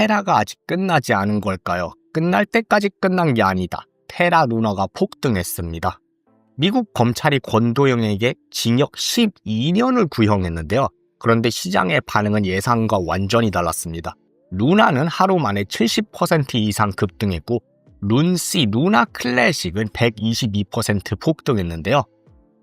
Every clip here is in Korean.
테라가 아직 끝나지 않은 걸까요? 끝날 때까지 끝난 게 아니다. 테라 루나가 폭등했습니다. 미국 검찰이 권도영에게 징역 12년을 구형했는데요. 그런데 시장의 반응은 예상과 완전히 달랐습니다. 루나는 하루 만에 70% 이상 급등했고 룬씨 루나 클래식은 122% 폭등했는데요.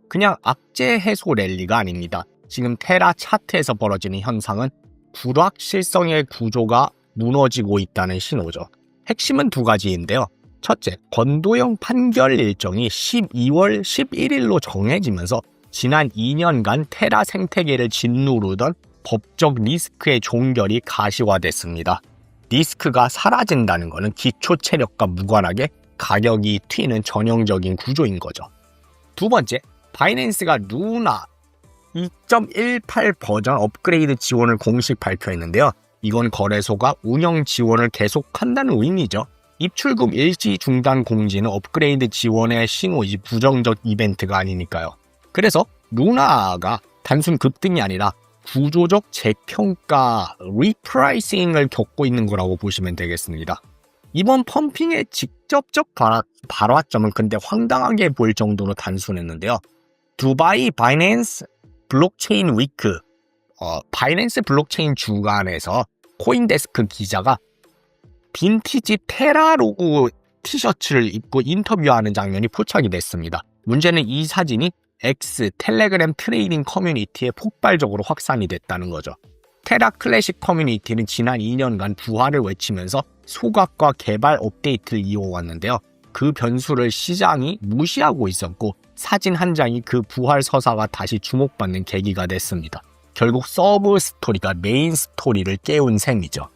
그냥 악재 해소 랠리가 아닙니다. 지금 테라 차트에서 벌어지는 현상은 불확실성의 구조가 무너지고 있다는 신호죠. 핵심은 두 가지인데요. 첫째, 권도영 판결 일정이 12월 11일로 정해지면서 지난 2년간 테라 생태계를 짓누르던 법적 리스크의 종결이 가시화됐습니다. 리스크가 사라진다는 것은 기초 체력과 무관하게 가격이 튀는 전형적인 구조인 거죠. 두 번째, 바이낸스가 루나 2.18 버전 업그레이드 지원을 공식 발표했는데요. 이건 거래소가 운영 지원을 계속한다는 의미죠. 입출금 일시 중단 공지는 업그레이드 지원의 신호이지 부정적 이벤트가 아니니까요. 그래서 루나가 단순 급등이 아니라 구조적 재평가, 리프라이싱을 겪고 있는 거라고 보시면 되겠습니다. 이번 펌핑의 직접적 발화, 발화점은 근데 황당하게 보일 정도로 단순했는데요. 두바이 바이낸스 블록체인 위크, 어, 바이낸스 블록체인 주간에서 코인데스크 기자가 빈티지 테라 로고 티셔츠를 입고 인터뷰하는 장면이 포착이 됐습니다. 문제는 이 사진이 X 텔레그램 트레이딩 커뮤니티에 폭발적으로 확산이 됐다는 거죠. 테라 클래식 커뮤니티는 지난 2년간 부활을 외치면서 소각과 개발 업데이트를 이어왔는데요. 그 변수를 시장이 무시하고 있었고 사진 한 장이 그 부활 서사가 다시 주목받는 계기가 됐습니다. 결국 서브 스토리가 메인 스토리를 깨운 셈이죠.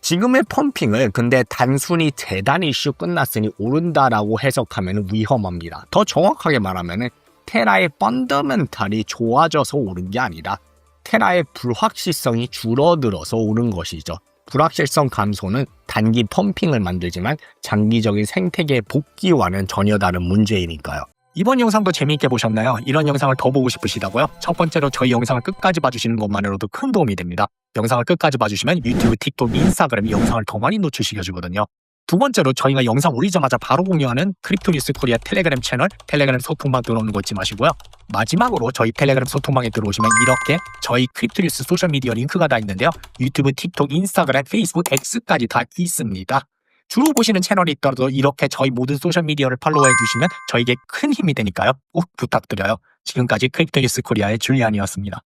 지금의 펌핑을 근데 단순히 재단 이슈 끝났으니 오른다라고 해석하면 위험합니다. 더 정확하게 말하면 테라의 펀더멘탈이 좋아져서 오른 게 아니라 테라의 불확실성이 줄어들어서 오른 것이죠. 불확실성 감소는 단기 펌핑을 만들지만 장기적인 생태계 복귀와는 전혀 다른 문제이니까요. 이번 영상도 재미있게 보셨나요? 이런 영상을 더 보고 싶으시다고요? 첫 번째로 저희 영상을 끝까지 봐주시는 것만으로도 큰 도움이 됩니다. 영상을 끝까지 봐주시면 유튜브, 틱톡, 인스타그램이 영상을 더 많이 노출시켜주거든요. 두 번째로 저희가 영상 올리자마자 바로 공유하는 크립토 뉴스 코리아 텔레그램 채널 텔레그램 소통방 들어오는 거 잊지 마시고요. 마지막으로 저희 텔레그램 소통방에 들어오시면 이렇게 저희 크립토 뉴스 소셜미디어 링크가 다 있는데요. 유튜브, 틱톡, 인스타그램, 페이스북, X까지 다 있습니다. 주로 보시는 채널이 있더라도 이렇게 저희 모든 소셜미디어를 팔로우해 주시면 저에게 큰 힘이 되니까요. 꼭 부탁드려요. 지금까지 크립토 뉴스 코리아의 줄리안이었습니다.